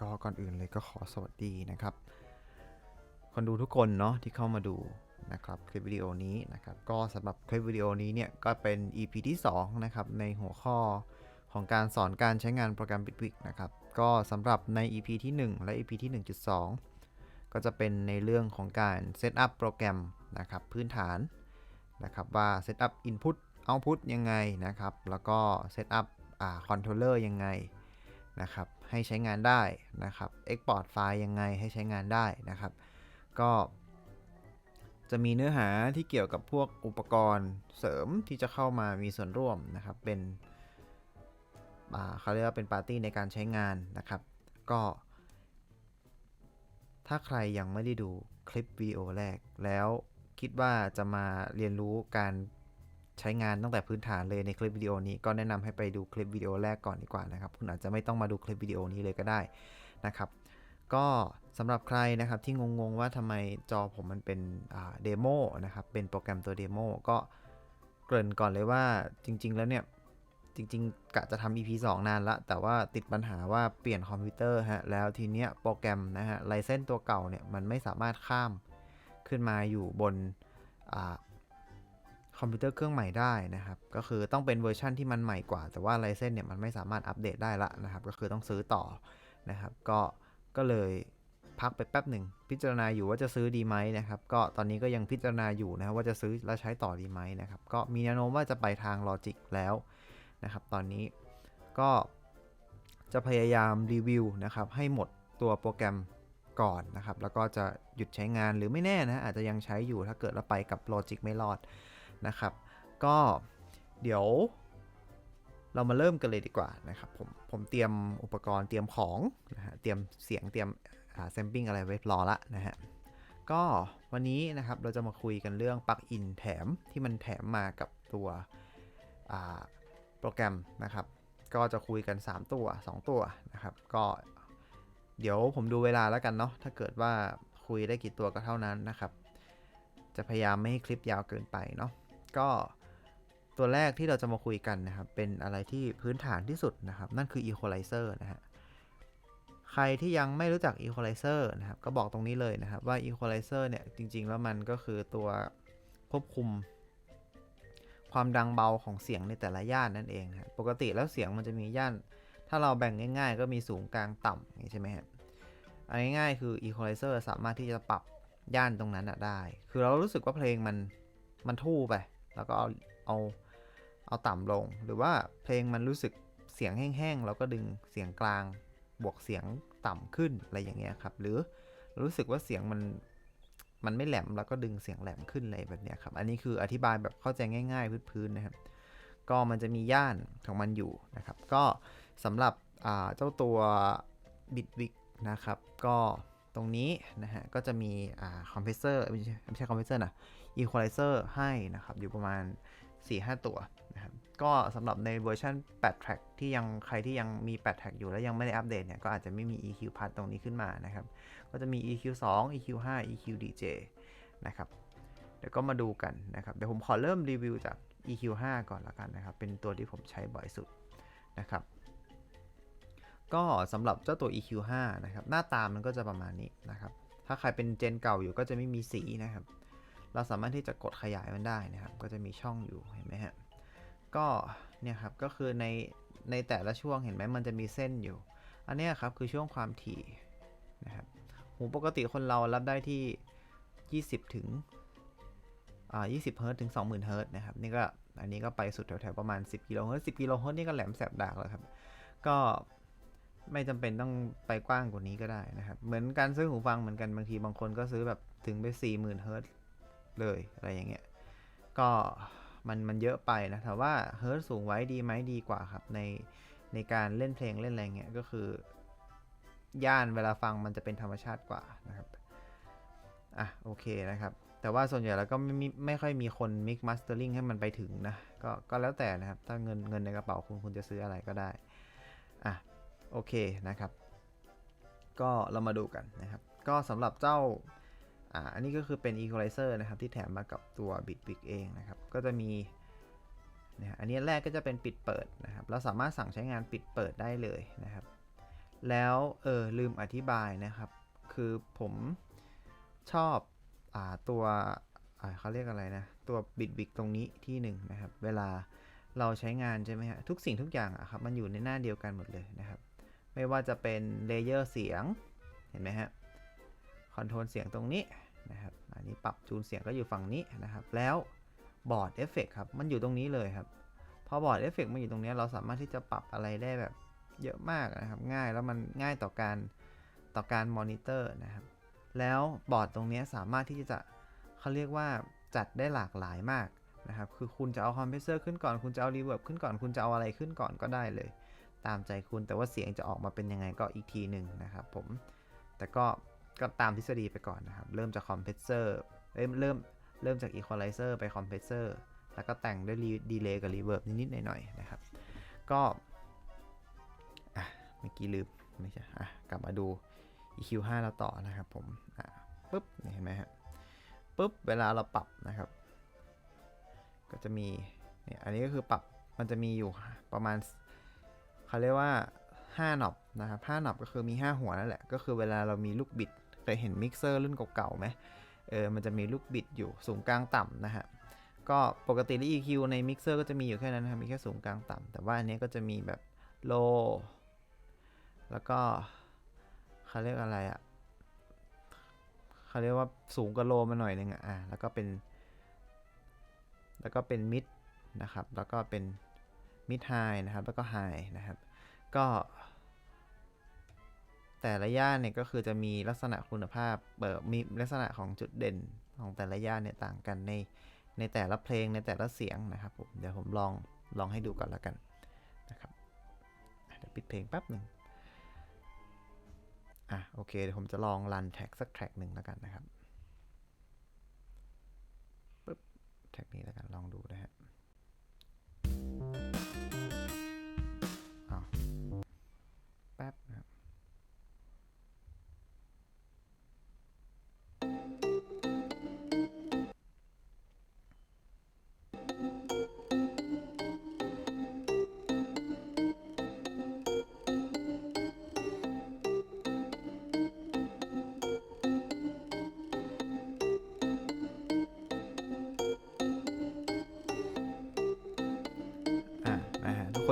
ก็ก่อนอื่นเลยก็ขอสวัสดีนะครับ คนดูทุกคนเนาะที่เข้ามาดูนะครับคลิปวิดีโอนี้นะครับก็สำหรับคลิปวิดีโอนี้เนี่ยก็เป็น EP ที่2นะครับในหัวข้อของการสอนการใช้งานโปรแกรม Bitwig นะครับก็สำหรับใน EP ที่ 1 และ EP ที่ 1.2 ก็จะเป็นในเรื่องของการเซตอัพโปรแกรมนะครับพื้นฐานนะครับว่าเซตอัพ Input Output ยังไงนะครับแล้วก็เซตอัพคอนโทรลเลอร์ยังไงนะครับ ให้ใช้งานได้นะครับ Export ไฟล์ยังไงให้ใช้งานได้นะครับ ก็จะมีเนื้อหาที่เกี่ยวกับพวกอุปกรณ์เสริมที่จะเข้ามามีส่วนร่วมนะครับ เป็นเขาเรียกว่าเป็นปาร์ตี้ในการใช้งานนะครับ ก็ ถ้าใครยังไม่ได้ดูคลิปวิดีโอแรก แล้วคิดว่าจะมาเรียนรู้การ ใช้งานตั้งแต่พื้นฐานเลยในคลิปวิดีโอนี้ก็แนะนำให้ไปดูคลิปวิดีโอแรกก่อนดีกว่านะครับ คุณอาจจะไม่ต้องมาดูคลิปวิดีโอนี้เลยก็ได้นะครับ ก็สำหรับใครนะครับที่งงๆว่าทำไมจอผมมันเป็นเดโมนะครับเป็นโปรแกรมตัวเดโมก็เกริ่นก่อนเลยว่าจริง ๆ แล้วเนี่ยจริงๆกะจะทำ EP 2 นานละ แต่ว่าติดปัญหาว่าเปลี่ยนคอมพิวเตอร์ฮะ แล้วทีเนี้ยโปรแกรมนะฮะไลเซนตัวเก่าเนี่ย มันไม่สามารถข้ามขึ้นมาอยู่บน คอมพิวเตอร์เครื่องใหม่ได้นะครับ ก็คือต้องเป็นเวอร์ชั่นที่มันใหม่กว่า แต่ว่าไลเซนเนี่ยมันไม่สามารถอัปเดตได้ละนะครับ ก็คือต้องซื้อต่อนะครับ ก็ก็เลยพักไปแป๊บหนึ่งพิจารณาอยู่ว่าจะซื้อดีไหมนะครับ ก็ตอนนี้ก็ยังพิจารณาอยู่นะครับว่าจะซื้อแล้วใช้ต่อดีไหมนะครับ ก็มีแนวโน้มว่าจะไปทางลอจิกแล้วนะครับ ตอนนี้ก็จะพยายามรีวิวนะครับ ให้หมดตัวโปรแกรมก่อนนะครับ แล้วก็จะหยุดใช้งานหรือไม่แน่นะอาจจะยังใช้อยู่ถ้าเกิดเราไปกับ Logic ไม่รอด นะครับ ก็เดี๋ยวเรามาเริ่มกันเลยดีกว่านะครับ ผมผมเตรียมอุปกรณ์เตรียมของนะฮะเตรียมเสียงเตรียมแซมปิ้งอะไรไว้รอละนะฮะก็วันนี้นะครับเราจะมาคุยกันเรื่องปลั๊กอินแถมที่มันแถมมากับตัวโปรแกรมนะครับ ก็จะคุยกัน 3 ตัว 2 ตัวนะครับ ก็เดี๋ยวผมดูเวลาแล้วกันเนาะถ้าเกิดว่าคุยได้กี่ตัวก็เท่านั้นนะครับ จะพยายามไม่ให้คลิปยาวเกินไปเนาะ ก็ตัวแรกที่เราจะมาคุยกันนะครับ เป็นอะไรที่พื้นฐานที่สุดนะครับ นั่นคือ equalizer นะฮะใครที่ยังไม่รู้จัก equalizer นะครับ ก็บอกตรงนี้เลยนะครับว่า equalizer เนี่ยจริง ๆ แล้วมันก็คือตัวควบคุม ความดังเบาของเสียงในแต่ละย่านนั่นเองครับปกติแล้วเสียงมันจะมีย่าน ถ้าเราแบ่งง่าย ๆ ก็มีสูงกลางต่ำใช่ไหมครับอันง่ายๆคือ equalizer สามารถที่จะปรับย่านตรงนั้นได้ คือเรารู้สึกว่าเพลงมันมันทู่ไป แล้วก็เอาเอาเอาต่ำลง หรือว่าเพลงมันรู้สึกเสียงแห้งๆ เราก็ดึงเสียงกลาง บวกเสียงต่ำขึ้นอะไรอย่างเงี้ยครับ หรือรู้สึกว่าเสียงมันมันไม่แหลมแล้วก็ดึงเสียงแหลมขึ้นอะไรแบบเนี้ยครับ อันนี้คืออธิบายแบบเข้าใจง่ายๆพื้นๆนะครับ ก็มันจะมีย่านของมันอยู่นะครับ ก็สำหรับเจ้าตัว Bitwig นะครับ ก็ ตรงนี้นะฮะก็จะมีคอมเพรสเซอร์ไม่ใช่คอมเพรสเซอร์นะอีควอไลเซอร์ให้นะครับอยู่ประมาณ 4-5 ตัวนะครับก็สำหรับในเวอร์ชัน8 track ที่ยังใครที่ยังมี 8 track อยู่แล้วยังไม่ได้อัปเดตเนี่ยก็อาจจะไม่มี EQ part ตรงนี้ขึ้นมานะครับ ก็จะมี EQ 2 EQ 5 EQ DJ นะครับเดี๋ยวก็มาดูกันนะครับเดี๋ยวผมขอเริ่มรีวิวจาก EQ 5ก่อนละกันนะครับ เป็นตัวที่ผมใช้บ่อยสุดนะครับ ก็สำหรับเจ้าตัว EQ 5 นะครับหน้าตามันก็จะประมาณนี้นะครับ ถ้าใครเป็นเจนเก่าอยู่ก็จะไม่มีสีนะครับ เราสามารถที่จะกดขยายมันได้นะครับ ก็จะมีช่องอยู่เห็นไหมฮะก็เนี่ยครับก็คือในในแต่ละช่วงเห็นไหมมันจะมีเส้นอยู่ อันนี้ครับคือช่วงความถี่นะครับหูปกติคนเรารับได้ที่ 20 ถึงอ่า20เฮิร์ตถึง 20,000เฮิร์ตนะครับนี่ก็อันนี้ก็ไปสุดแถวๆประมาณ 10กิโลเฮิร์ต10กิโลเฮิร์ตนี่ก็แหลมแสบดากแล้วครับ ก็ ไม่จำเป็นต้องไปกว้างกว่านี้ก็ได้นะครับ เหมือนการซื้อหูฟังเหมือนกันบางทีบางคนก็ซื้อแบบถึงไป40,000เฮิร์ตเลยอะไรอย่างเงี้ย ก็มันมันเยอะไปนะแต่ว่าเฮิร์ตสูงไว้ดีไหมดีกว่าครับในในการเล่นเพลงเล่นอะไรเงี้ยก็คือย่านเวลาฟังมันจะเป็นธรรมชาติกว่านะครับ อะโอเคนะครับ แต่ว่าส่วนใหญ่แล้วก็ไม่ไม่ค่อยมีคนมิกมาสเตอร์ลิงให้มันไปถึงนะ ก็ก็แล้วแต่นะครับ ถ้าเงินเงินในกระเป๋าคุณคุณจะซื้ออะไรก็ได้ อะ โอเคนะครับ ก็เรามาดูกันนะครับ ก็สำหรับเจ้าอ่าอันนี้ก็คือเป็น equalizer นะครับ ที่แถมมากับตัว Bitwig เองนะครับ ก็จะมีนะอันนี้แรกก็จะเป็นปิดเปิดนะครับ เราสามารถสั่งใช้งานปิดเปิดได้เลยนะครับ แล้วเออลืมอธิบายนะครับ คือผมชอบอ่าตัวอ่าเขาเรียกอะไรนะ ตัวบิดบิกตรงนี้ที่หนึ่งนะครับ เวลาเราใช้งานใช่ไหมฮะ ทุกสิ่งทุกอย่างอะครับ มันอยู่ในหน้าเดียวกันหมดเลยนะครับ ไม่ว่าจะเป็นเลเยอร์เสียง เห็นไหมฮะ คอนโทรลเสียงตรงนี้นะครับ อันนี้ปรับจูนเสียงก็อยู่ฝั่งนี้นะครับ แล้วบอร์ดเอฟเฟกครับ มันอยู่ตรงนี้เลยครับ พอบอร์ดเอฟเฟกมันอยู่ตรงนี้ เราสามารถที่จะปรับอะไรได้แบบเยอะมากนะครับ ง่ายแล้วมันง่ายต่อการต่อการมอนิเตอร์นะครับ แล้วบอร์ดตรงนี้สามารถที่จะเขาเรียกว่าจัดได้หลากหลายมากนะครับ คือคุณจะเอาคอมเพรสเซอร์ขึ้นก่อน คุณจะเอารีเวิร์บขึ้นก่อน คุณจะเอาอะไรขึ้นก่อนก็ได้เลย ตามใจคุณ แต่ว่าเสียงจะออกมาเป็นยังไงก็อีกทีหนึ่งนะครับผม แต่ก็ก็ตามทฤษฎีไปก่อนนะครับ เริ่มจากคอมเพรสเซอร์เริ่มเริ่มเริ่มจากอีควอไลเซอร์ไปคอมเพรสเซอร์แล้วก็แต่งด้วยดีเลย์กับรีเวิร์บนิดๆหน่อยๆนะครับ ก็อะเมื่อกี้ลืมไม่ใช่อะกลับมาดู EQ 5 เราต่อนะครับผมอะปุ๊บเห็นไหมฮะปุ๊บเวลาเราปรับนะครับ ก็จะมีเนี่ยอันนี้ก็คือปรับมันจะมีอยู่ประมาณ เขาเรียกว่า5หนอบนะครับ5หนอบก็คือมี 5 หัวนั่นแหละ ก็คือเวลาเรามีลูกบิดเคยเห็นมิกเซอร์รุ่นเก่าๆไหมเออมันจะมีลูกบิดอยู่สูงกลางต่ำนะฮะก็ปกติแล้ว EQ ในมิกเซอร์ก็จะมีอยู่แค่นั้นนะครับมีแค่สูงกลางต่ำแต่ว่าอันนี้ก็จะมีแบบ low แล้วก็เขาเรียกอะไรอะ่ะเขาเรียกว่าสูงกว่า low มาหน่อยนึงอะ่ะแล้วก็เป็น แล้วก็เป็น mid นะครับ แล้วก็เป็น mid high นะครับ แล้วก็ high นะครับ ก็แต่ละย่านเนี่ยก็คือจะมีลักษณะคุณภาพเบิมีลักษณะของจุดเด่นของแต่ละย่านเนี่ยต่างกันในในแต่ละเพลงในแต่ละเสียงนะครับผมเดี๋ยวผมลองลองให้ดูก่อนล้วกันนะครับเดี๋ยวปิดเพลงแป๊บหนึ่งอะโอเคเดี๋ยวผมจะลองรันแท็กสักแท็กหนึ่งแล้วกันนะครับปึ๊บแท็กนี้แล้วกันลองดูนะฮะ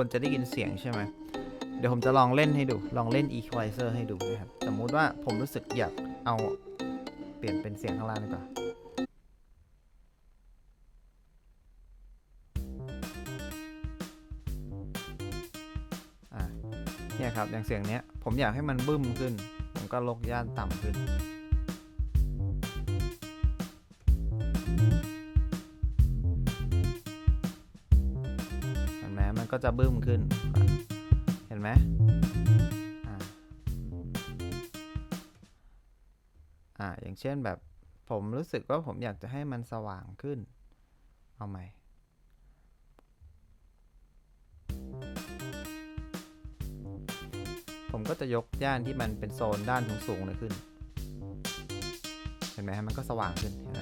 คนจะได้ยินเสียงใช่ไหมเดี๋ยวผมจะลองเล่นให้ดู ลองเล่น equalizer ให้ดูนะครับ สมมุติว่าผมรู้สึกอยากเอาเปลี่ยนเป็นเสียงข้างล่างดีกว่าอะเนี่ยครับอย่างเสียงเนี้ยผมอยากให้มันบึ้มขึ้น ผมก็ลกย่านต่ำขึ้น ก็จะบึ้มขึ้น เห็นไหมอ่าอย่างเช่นแบบผมรู้สึกว่าผมอยากจะให้มันสว่างขึ้น เอาใหม่ ผมก็จะยกย่านที่มันเป็นโซนด้านสูงๆเลยขึ้น เห็นไหมฮะมันก็สว่างขึ้น เห็นไหม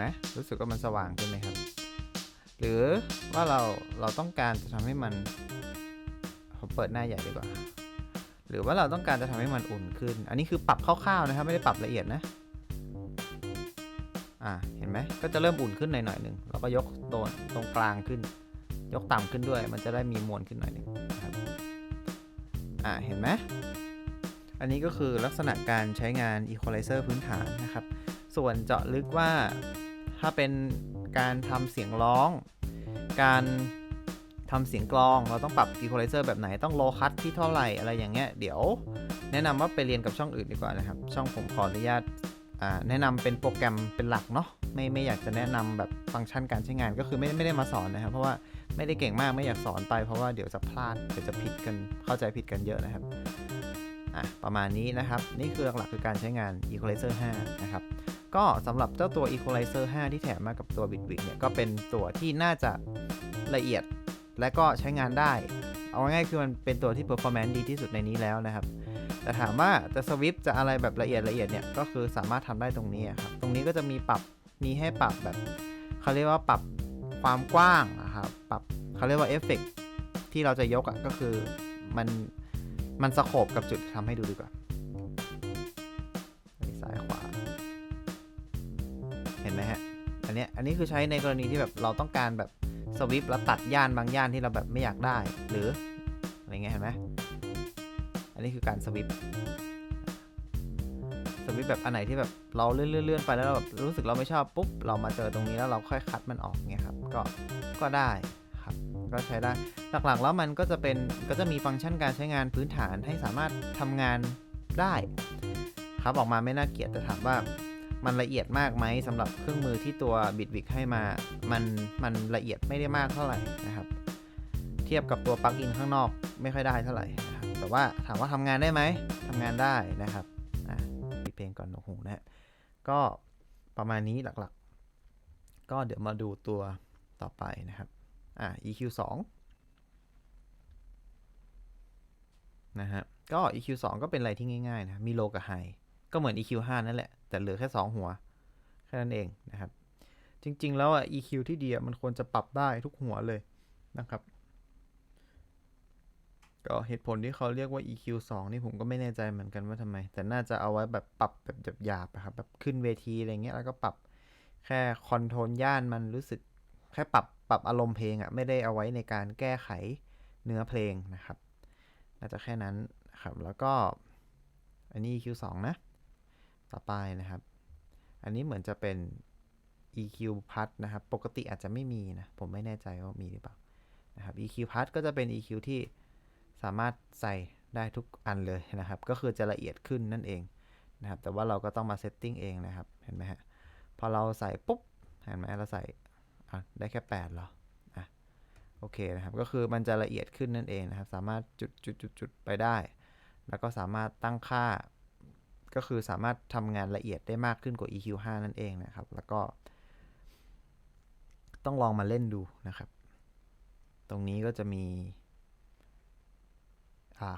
ไหมรู้สึกว่ามันสว่างขึ้นไหมครับ หรือว่าเราเราต้องการจะทำให้มันผมเปิดหน้าใหญ่ดีกว่า หรือว่าเราต้องการจะทำให้มันอุ่นขึ้น อันนี้คือปรับคร่าวๆนะครับ ไม่ได้ปรับละเอียดนะอ่าเห็นไหมก็จะเริ่มอุ่นขึ้นหน่อยๆหนึ่งแล้วก็ยกโดนตรงกลางขึ้น ยกต่ำขึ้นด้วย มันจะได้มีมวลขึ้นหน่อยหนึ่งนะครับอ่าเห็นไหมอันนี้ก็คือลักษณะการใช้งาน equalizer พื้นฐานนะครับ ส่วนเจาะลึกว่า ถ้าเป็นการทำเสียงร้อง การทำเสียงกลองเราต้องปรับ equalizer แบบไหนต้องโลคัตที่เท่าไหร่อะไรอย่างเงี้ยเดี๋ยวแนะนำว่าไปเรียนกับช่องอื่นดีกว่านะครับ ช่องผมขออนุญาตแนะนำเป็นโปรแกรมเป็นหลักเนาะไม่ไม่อยากจะแนะนำแบบฟังก์ชันการใช้งานก็คือไม่ไม่ได้มาสอนนะครับ เพราะว่าไม่ได้เก่งมากไม่อยากสอนไปเพราะว่าเดี๋ยวจะพลาดเดี๋ยวจะผิดกันเข้าใจผิดกันเยอะนะครับ อะประมาณนี้นะครับ นี่คือหลักๆคือการใช้งาน equalizer 5 นะครับ ก็สำหรับเจ้าตัว equalizer 5 ที่แถมมากับตัว bitwig เนี่ยก็เป็นตัวที่น่าจะละเอียดและก็ใช้งานได้ เอาง่ายคือมันเป็นตัวที่ performance ดีที่สุดในนี้แล้วนะครับ แต่ถามว่าจะสวิปจะอะไรแบบละเอียดละเอียดเนี่ยก็คือสามารถทำได้ตรงนี้อะครับ ตรงนี้ก็จะมีปรับมีให้ปรับแบบเขาเรียกว่าปรับความกว้างนะครับ ปรับเขาเรียกว่าเอฟเฟกที่เราจะยกอะก็คือมัน มันสโคบกับจุดทำให้ดูดีกว่าซ้ายขวา เห็นไหมฮะ อันเนี้ย อันนี้คือใช้ในกรณีที่แบบเราต้องการแบบสวิปแล้วตัดย่านบางย่านที่เราแบบไม่อยากได้ หรืออะไรเงี้ยเห็นไหมอันนี้คือการสวิปสวิปแบบอันไหนที่แบบเราเลื่อนๆเลื่อนไปแล้วเราแบบรู้สึกเราไม่ชอบปุ๊บเรามาเจอตรงนี้แล้วเราค่อยคัดมันออกเงี้ยครับ ก็ ก็ได้ ก็ใช้ได้ หลักๆแล้วมันก็จะเป็นก็จะมีฟังก์ชันการใช้งานพื้นฐานให้สามารถทำงานได้ครับออกมาไม่น่าเกลียดแต่ถามว่ามันละเอียดมากไหมสำหรับเครื่องมือที่ตัว b i t w i g ให้มา มันมันละเอียดไม่ได้มากเท่าไหร่นะครับ เทียบกับตัวปลั๊กอินข้างนอกไม่ค่อยได้เท่าไหร่นะครับแต่ว่าถามว่าทำงานได้ไหมทำงานได้นะครับอะปิดเพลงก่อนโอ้โหนะฮะก็ประมาณนี้หลักๆ ก็เดี๋ยวมาดูตัวต่อไปนะครับ อะ EQ 2นะฮะ ก็ EQ 2ก็เป็นอะไรที่ง่ายๆนะ มี low กับ high ก็เหมือน EQ 5นั่นแหละ แต่เหลือแค่ 2 หัว แค่นั้นเองนะครับ จริงๆ แล้วอะ EQ ที่ดีมันควรจะปรับได้ทุกหัวเลยนะครับ ก็เหตุผลที่เขาเรียกว่า EQ 2 นี่ผมก็ไม่แน่ใจเหมือนกันว่าทำไม แต่น่าจะเอาไว้แบบปรับแบบหยาบๆอะครับ แบบขึ้นเวทีอะไรเงี้ย แล้วก็ปรับแค่คอนโทรลย่านมันรู้สึกแค่ปรับ ปรับอารมณ์เพลงอะไม่ได้เอาไว้ในการแก้ไขเนื้อเพลงนะครับ น่าจะแค่นั้นนะครับ แล้วก็อันนี้ EQ 2 นะ ต่อไปนะครับ อันนี้เหมือนจะเป็น EQ พัดนะครับ ปกติอาจจะไม่มีนะ ผมไม่แน่ใจว่ามีหรือเปล่านะครับ EQ พัดก็จะเป็น EQ ที่สามารถใส่ได้ทุกอันเลยนะครับ ก็คือจะละเอียดขึ้นนั่นเองนะครับ แต่ว่าเราก็ต้องมาเซตติ้งเองนะครับ เห็นไหมฮะ พอเราใส่ปุ๊บ เห็นไหมเราใส่ อะได้แค่8เหรออะโอเคนะครับ ก็คือมันจะละเอียดขึ้นนั่นเองนะครับ สามารถจุดจุดจุดจุดไปได้ แล้วก็สามารถตั้งค่า ก็คือสามารถทำงานละเอียดได้มากขึ้นกว่า EQ 5นั่นเองนะครับ แล้วก็ ต้องลองมาเล่นดูนะครับ ตรงนี้ก็จะมี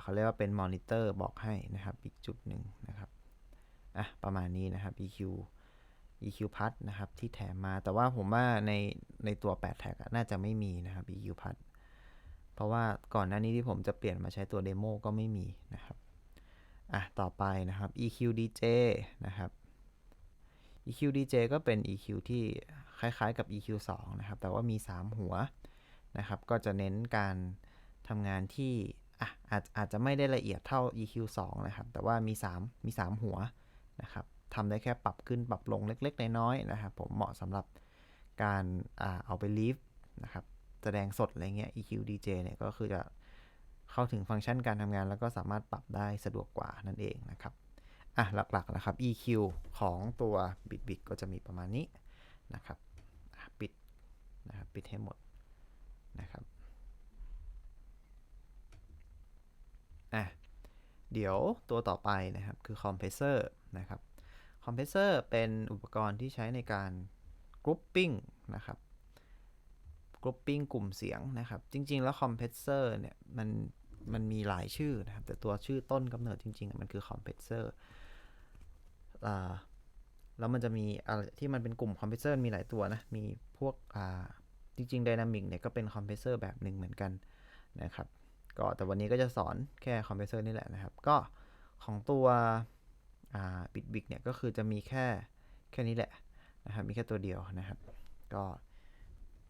เขาเรียกว่าเป็นมอนิเตอร์บอกให้นะครับ อีกจุดหนึ่งนะครับ อะ ประมาณนี้นะครับ EQ EQ พัดนะครับที่แถมมาแต่ว่าผมว่าในในตัว8แท็กน่าจะไม่มีนะครับ EQ พัดเพราะว่าก่อนหน้านี้ที่ผมจะเปลี่ยนมาใช้ตัวเดโมก็ไม่มีนะครับอะต่อไปนะครับ EQ DJ นะครับ EQ DJ ก็เป็น EQ ที่คล้ายๆกับ EQ 2นะครับ แต่ว่ามี 3 หัวนะครับ ก็จะเน้นการทำงานที่อะอาจอาจจะไม่ได้ละเอียดเท่า EQ 2นะครับ แต่ว่ามี 3 มี 3 หัวนะครับ ทำได้แค่ปรับขึ้นปรับลงเล็กๆ น้อยๆนะครับผมเหมาะสำหรับการอเอาไปลีฟนะครับแสดงสดอะไรเงี้ย EQ DJ เนี่ยก็คือจะเข้าถึงฟังก์ชันการทำงาน แล้วก็สามารถปรับได้สะดวกกว่านั่นเองนะครับ อะหลักๆนะครับ EQ ของตัว b i t b i t ก็จะมีประมาณนี้นะครับปิดนะครับปิดให้หมดนะครับอะเดี๋ยวตัวต่อไปนะครับคือคอมเพรสเซอร์นะครับ คอมเพรสเซอร์เป็นอุปกรณ์ที่ใช้ในการกรุ๊ปปิ้งนะครับกรุ๊ปปิ้งกลุ่มเสียงนะครับ จริง ๆ แล้วคอมเพรสเซอร์เนี่ยมันมันมีหลายชื่อนะครับ แต่ตัวชื่อต้นกำเนิดจริง ๆ มันคือคอมเพรสเซอร์แล้วมันจะมีอะไรที่มันเป็นกลุ่มคอมเพรสเซอร์มีหลายตัวนะ มีพวกจริงๆ Dynamic เนี่ยก็เป็นคอมเพรสเซอร์แบบหนึ่งเหมือนกันนะครับ ก็แต่วันนี้ก็จะสอนแค่คอมเพรสเซอร์นี่แหละนะครับ ก็ของตัว บิตบิกเนี่ยก็คือจะมีแค่แค่นี้แหละนะครับมีแค่ตัวเดียวนะครับ ก็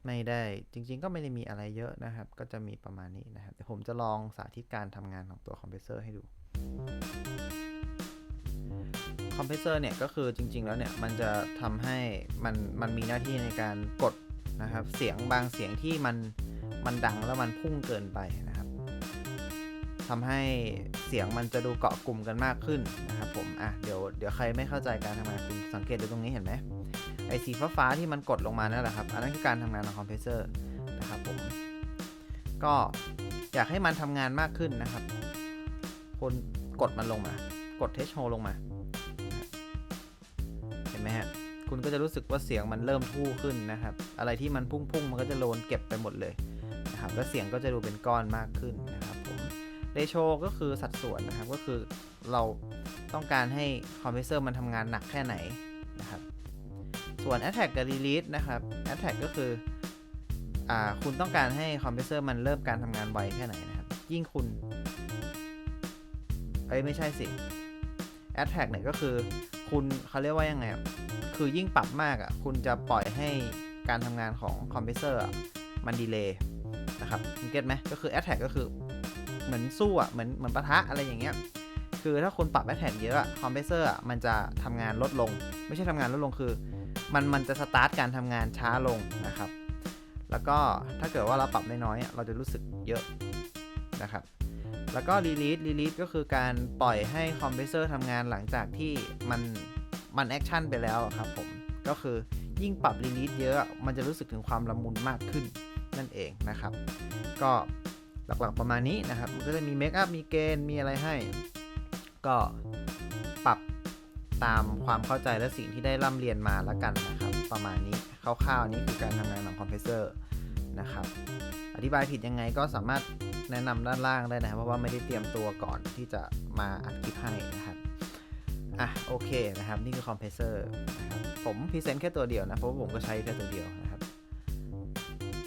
ไม่ได้จริงๆ ก็ไม่ได้มีอะไรเยอะนะครับ ก็จะมีประมาณนี้นะครับเดี๋ยวผมจะลองสาธิตการทำงานของตัวคอมเพรสเซอร์ให้ดูคอมเพรสเซอร์เนี่ยก็คือจริงๆแล้วเนี่ยมันจะทำให้มันมันมีหน้าที่ในการกดนะครับเสียงบางเสียงที่มันมันดังแล้วมันพุ่งเกินไปนะ ทำให้เสียงมันจะดูเกาะกลุ่มกันมากขึ้นนะครับผมอะเดี๋ยวเดี๋ยวใครไม่เข้าใจการทำงานคุณสังเกตดูตรงนี้เห็นไหมไอ้สีฟ้าๆที่มันกดลงมานั่นแหละครับ อันนั้นคือการทำงานของคอมเพรสเซอร์นะครับผมก็อยากให้มันทำงานมากขึ้นนะครับ คนกดมันลงมา กดเทชโฮลงมา เห็นไหมฮะคุณก็จะรู้สึกว่าเสียงมันเริ่มทู่ขึ้นนะครับ อะไรที่มันพุ่งๆ มันก็จะโลนเก็บไปหมดเลยนะครับ แล้วเสียงก็จะดูเป็นก้อนมากขึ้นนะ เรโชก็คือสัดส่วนนะครับ ก็คือเราต้องการให้คอมเพรสเซอร์มันทำงานหนักแค่ไหนนะครับ ส่วน Attack กับ Release นะครับ Attack ก็คืออ่าคุณต้องการให้คอมเพรสเซอร์มันเริ่มการทำงานไวแค่ไหนนะครับ ยิ่งคุณเอ้ยไม่ใช่สิ a t t a c เนี่ยก็คือคุณเขาเรียกว่ายังไงคือยิ่งปรับมากอะ คุณจะปล่อยให้การทำงานของคอมเพรสเซอร์มันดีเลย์นะครับคุณเก็ตไหมก็คือ a t t a c ก็คือ เหมือนสู้อะเหมือนเหมือนปะทะอะไรอย่างเงี้ยคือถ้าคุณปรับ a t t a c เยอะอะคอมเพรสเซอร์อะมันจะทำงานลดลง ไม่ใช่ทำงานลดลงคือ มันมันจะสตาร์ทการทำงานช้าลงนะครับ แล้วก็ถ้าเกิดว่าเราปรับน้อยๆอะเราจะรู้สึกเยอะนะครับ แล้วก็ release release ก็คือการปล่อยให้คอมเพรสเซอร์ทำงานหลังจากที่มันมันแอคชั่นไปแล้วครับผม ก็คือยิ่งปรับ release เยอะมันจะรู้สึกถึงความละมุนมากขึ้นนั่นเองนะครับ ก็ หลักๆประมาณนี้นะครับ มันก็จะมีเมคอัพ มีเกณฑ์ มีอะไรให้ ก็ปรับตามความเข้าใจและสิ่งที่ได้ร่ำเรียนมาแล้วกันนะครับ ประมาณนี้คร่าวๆ นี้คือการทำงานของคอมเพรสเซอร์นะครับ อธิบายผิดยังไงก็สามารถแนะนำด้านล่างได้นะครับ เพราะว่าไม่ได้เตรียมตัวก่อนที่จะมาอัดคลิปให้นะครับ อะโอเคนะครับ นี่คือคอมเพรสเซอร์นะครับ ผมพรีเซนต์แค่ตัวเดียวนะ เพราะว่าผมก็ใช้แค่ตัวเดียวนะครับ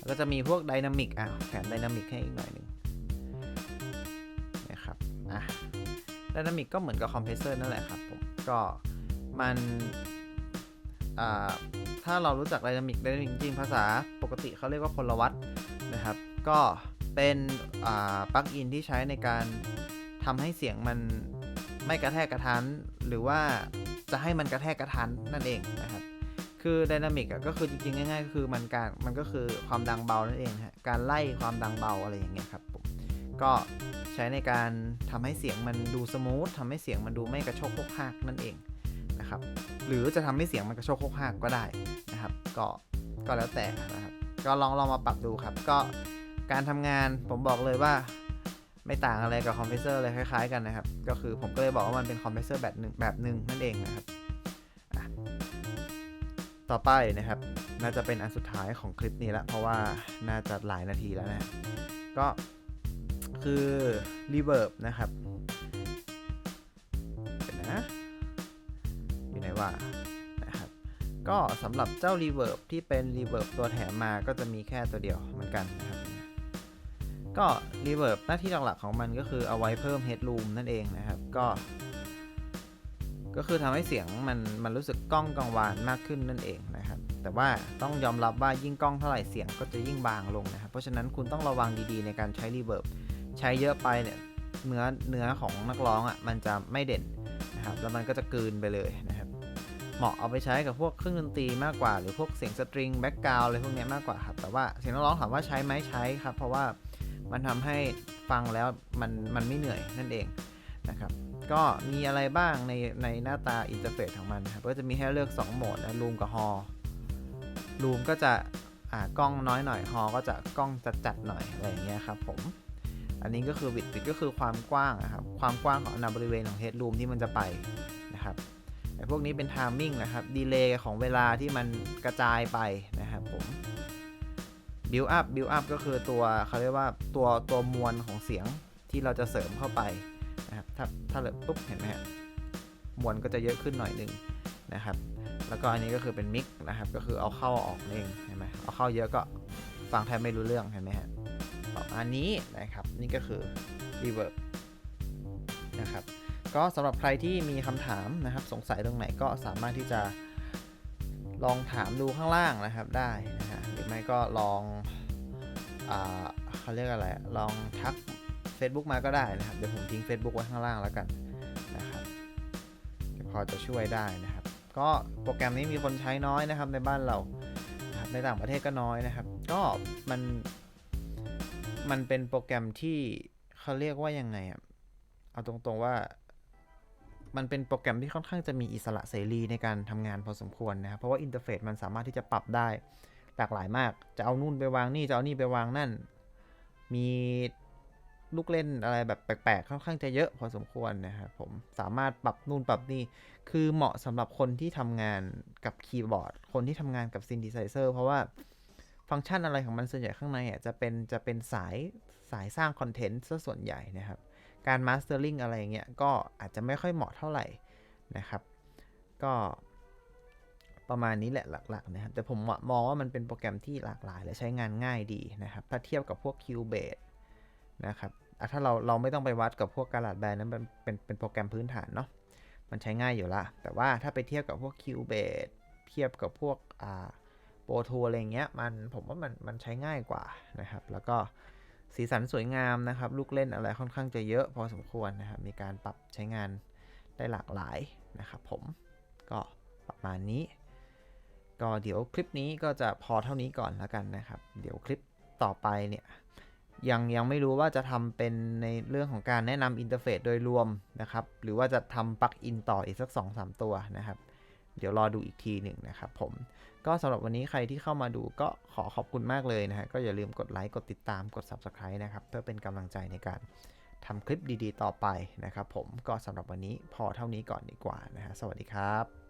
ก็จะมีพวกไดนามิกอะแถมไดนามิกให้อีกหน่อยหนึ่ง อะไดนามิกก็เหมือนกับคอมเพรสเซอร์นั่นแหละครับผมก็มันถ้าเรารู้จักไดนามิกไดนามิกจริงๆภาษาปกติเขาเรียกว่าพลวัตนะครับ ก็เป็นปลั๊กอินที่ใช้ในการทำให้เสียงมันไม่กระแทกกระทันหรือว่าจะให้มันกระแทกกระทันนั่นเองนะครับ คือไดนามิกก็คือจริงๆ ง่ายๆก็คือมันการมันก็คือความดังเบานั่นเองฮะการไล่ความดังเบาอะไรอย่างเงี้ยครับผม ก็ใช้ในการทำให้เสียงมันดูสมูททำให้เสียงมันดูไม่กระโชกโคกหักนั่นเองนะครับ หรือจะทำให้เสียงมันกระโชกโคกหักก็ได้นะครับ ก็ก็แล้วแต่นะครับ ก็ลองลองมาปรับดูครับ ก็การทำงานผมบอกเลยว่าไม่ต่างอะไรกับคอมเพรสเซอร์เลยคล้ายๆกันนะครับ ก็คือผมก็เลยบอกว่ามันเป็นคอมเพรสเซอร์แบบหนึ่งแบบหนึ่งนั่นเองนะครับ ต่อไปนะครับ น่าจะเป็นอันสุดท้ายของคลิปนี้ละเพราะว่าน่าจะหลายนาทีแล้วนะ ก็ คือ reverb นะครับเดี๋ยวนะอยู่ไหนว่านะครับ ก็สำหรับเจ้า reverb ที่เป็น reverb ตัวแถมมาก็จะมีแค่ตัวเดียวเหมือนกันนะครับ ก็ reverb หน้าที่หลักๆของมันก็คือเอาไว้เพิ่ม headroom นั่นเองนะครับ ก็ก็คือทำให้เสียงมันมันรู้สึกกล้องกังวานมากขึ้นนั่นเองนะครับ แต่ว่าต้องยอมรับว่ายิ่งกล้องเท่าไหร่เสียงก็จะยิ่งบางลงนะครับ เพราะฉะนั้นคุณต้องระวังดีๆในการใช้ reverb ใช้เยอะไปเนี่ยเนื้อเนื้อของนักร้องอะ่ะมันจะไม่เด่นนะครับแล้วมันก็จะกืนไปเลยนะครับ เหมาะเอาไปใช้กับพวกเครื่องดนตรีมากกว่า หรือพวกเสียงสตริงแบ็กกราวอะไรพวกนี้มากกว่าครับแต่ว่าเสียงนักร้องถามว่าใช้ไหมใช้ครับ เพราะว่ามันทำให้ฟังแล้วมันมันไม่เหนื่อยนั่นเองนะครับก็มีอะไรบ้างในในหน้าตาอินเทอร์เฟซของมันครับก็จะมีให้เลือก 2 โหมดนะรูมกับฮอรูมก็จะอ่ากล้องน้อยหน่อยฮอก็จะกล้องจัดๆหน่อยอะไรอย่างเงี้ยครับผม อันนี้ก็คือวิดวิดก็คือความกว้างนะครับ ความกว้างของอนาบริเวณของเฮดรูมที่มันจะไปนะครับไอ้พวกนี้เป็นไทมิ่งนะครับดีเลย์ของเวลาที่มันกระจายไปนะครับผมบิวอัพบิวอัพก็คือตัวเขาเรียกว่าตัวตัวมวลของเสียงที่เราจะเสริมเข้าไปนะครับถ้าถ้าเลยปุ๊บเห็นไหมฮะมวลก็จะเยอะขึ้นหน่อยหนึ่งนะครับแล้วก็อันนี้ก็คือเป็นมิกนะครับก็คือเอาเข้าออกเองเห็นไหมเอาเข้าเยอะก็ฟังแทบไม่รู้เรื่องเห็นไหมฮะ มาณนี้นะครับ นี่ก็คือ reverb นะครับ ก็สำหรับใครที่มีคำถามนะครับ สงสัยตรงไหนก็สามารถที่จะลองถามดูข้างล่างนะครับได้นะฮะหรือไม่ก็ลองอ่าเขาเรียกอะไร ลองทัก Facebook มาก็ได้นะครับ เดี๋ยวผมทิ้ง Facebook ไว้ข้างล่างแล้วกันนะครับพอจะช่วยได้นะครับ ก็โปรแกรมนี้มีคนใช้น้อยนะครับในบ้านเราในต่างประเทศก็น้อยนะครับ ก็มัน มันเป็นโปรแกรมที่เขาเรียกว่ายังไงอะ เอาตรงๆว่า มันเป็นโปรแกรมที่ค่อนข้างจะมีอิสระเสรีในการทำงานพอสมควรนะครับ เพราะว่าอินเทอร์เฟซมันสามารถที่จะปรับได้หลากหลายมาก จะเอานู่นไปวางนี่ จะเอานี่ไปวางนั่น มีลูกเล่นอะไรแบบแปลกๆ ค่อนข้างจะเยอะพอสมควรนะครับผม สามารถปรับนู่นปรับนี่ คือเหมาะสำหรับคนที่ทำงานกับคีย์บอร์ด คนที่ทำงานกับซินดิไซเซอร์เพราะว่า ฟังก์ชันอะไรของมันส่วนใหญ่ข้างในอะจะเป็นจะเป็นสายสายสร้างคอนเทนต์ซะส่วนใหญ่นะครับ การมาสเตอร์ลิงอะไรเงี้ยก็อาจจะไม่ค่อยเหมาะเท่าไหร่นะครับ ก็ประมาณนี้แหละหลักๆนะครับ แต่ผมมองว่ามันเป็นโปรแกรมที่หลากหลาย และใช้งานง่ายดีนะครับ ถ้าเทียบกับพวก Cubase นะครับถ้าเราเราไม่ต้องไปวัดกับพวกก a ลาดแบนนั้นเป็นเป็นเป็นโปรแกรมพื้นฐานเนาะมันใช้ง่ายอยู่ละแต่ว่าถ้าไปเทียบกับพวก Cubase เทียบกับพวกอ่า โปรทัวอะไรเงี้ยมันผมว่ามันมันใช้ง่ายกว่านะครับ แล้วก็สีสันสวยงามนะครับ ลูกเล่นอะไรค่อนข้างจะเยอะพอสมควรนะครับ มีการปรับใช้งานได้หลากหลายนะครับผมก็ประมาณนี้ ก็เดี๋ยวคลิปนี้ก็จะพอเท่านี้ก่อนแล้วกันนะครับ เดี๋ยวคลิปต่อไปเนี่ยยังยังไม่รู้ว่าจะทำเป็นในเรื่องของการแนะนำอินเทอร์เฟซโดยรวมนะครับ หรือว่าจะทำปลั๊กอินต่ออีกสัก 2-3 ตัวนะครับ เดี๋ยวรอดูอีกทีหนึ่งนะครับผม ก็สำหรับวันนี้ใครที่เข้ามาดูก็ขอขอบคุณมากเลยนะฮะ ก็อย่าลืมกดไลค์ กดติดตาม กด Subscribe นะครับ เพื่อเป็นกำลังใจในการทำคลิปดีๆ ต่อไปนะครับผม ก็สำหรับวันนี้พอเท่านี้ก่อนดีกว่านะฮะ สวัสดีครับ